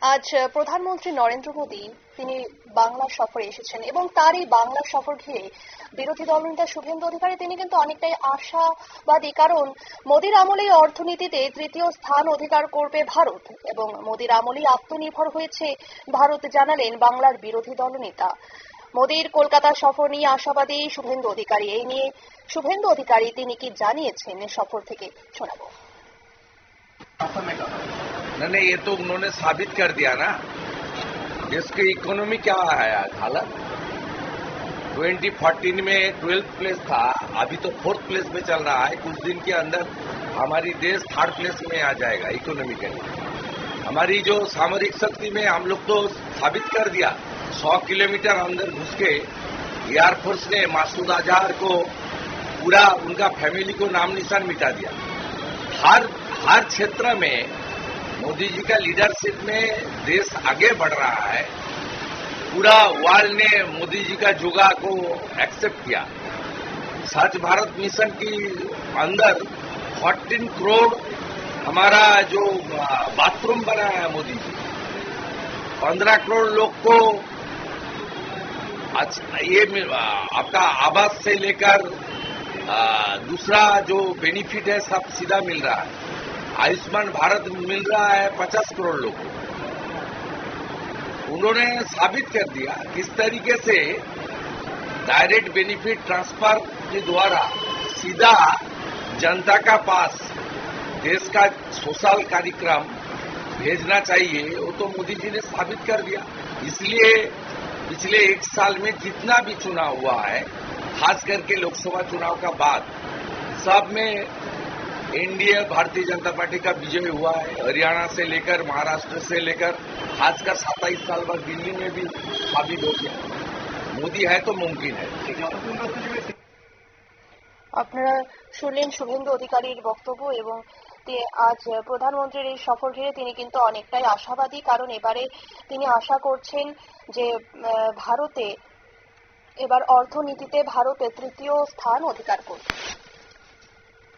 আজ প্রধানমন্ত্রী নরেন্দ্র মোদী তিনি বাংলা সফরে এসেছেন এবং তার এই বাংলা সফর ঘিরে বিরোধী দলনেতা শুভেন্দু অধিকারী, তিনি কিন্তু অনেকটাই আশাবাদী। কারণ মোদীর আমলেই অর্থনীতিতে তৃতীয় স্থান অধিকার করবে ভারত এবং মোদীর আমলেই আত্মনির্ভর হয়েছে ভারত, জানালেন বাংলার বিরোধী দলনেতা। মোদীর কলকাতা সফর নিয়ে আশাবাদী শুভেন্দু অধিকারী। এই নিয়ে শুভেন্দু অধিকারী, তিনি কি জানিয়েছেন? সফর থেকে শোনাবো। नहीं नहीं, ये तो उन्होंने साबित कर दिया ना। देश की इकोनॉमी क्या है आज हालत 2014 में ट्वेल्थ प्लेस था, अभी तो फोर्थ प्लेस में चल रहा है। कुछ दिन के अंदर हमारी देश थर्ड प्लेस में आ जाएगा इकोनॉमिकली हमारी जो सामरिक शक्ति में हम लोग तो साबित कर दिया 100 किलोमीटर अंदर घुस के एयरफोर्स ने मासूद अजहर को पूरा उनका फैमिली को नाम निशान मिटा दिया। हर हर क्षेत्र में मोदी जी का लीडरशिप में देश आगे बढ़ रहा है। पूरा वर्ल्ड ने मोदी जी का जुगा को एक्सेप्ट किया। स्वच्छ भारत मिशन की अंदर 14 करोड़ हमारा जो बाथरूम बनाया है मोदी जी। 15 करोड़ लोग को अच्छा, ये आपका आवास से लेकर दूसरा जो बेनिफिट है सब सीधा मिल रहा है। आयुष्मान भारत मिल रहा है पचास करोड़ लोगों उन्होंने साबित कर दिया किस तरीके से डायरेक्ट बेनिफिट ट्रांसफ़र के द्वारा सीधा जनता का पास देश का सोशल कार्यक्रम भेजना चाहिए, वो तो मोदी जी ने साबित कर दिया। इसलिए पिछले एक साल में जितना भी चुनाव हुआ है, खास करके लोकसभा चुनाव का बाद, सब में एनडीए भारतीय जनता पार्टी का विजय हुआ है हरियाणा से लेकर महाराष्ट्र से लेकर खासकर सत्ताईस साल बाद दिल्ली में भी साबित हो गया मोदी है तो मुमकिन है আপনারা শুনলেন শুভেন্দু অধিকারীর বক্তব্য এবং তি- আজ প্রধানমন্ত্রীর এই সফর ঘিরে তিনি কিন্তু অনেকটাই আশাবাদী কারণ এবারে তিনি আশা করছেন যে আহ, ভারতে এবার অর্থনীতিতে ভারতে তৃতীয় স্থান অধিকার করবে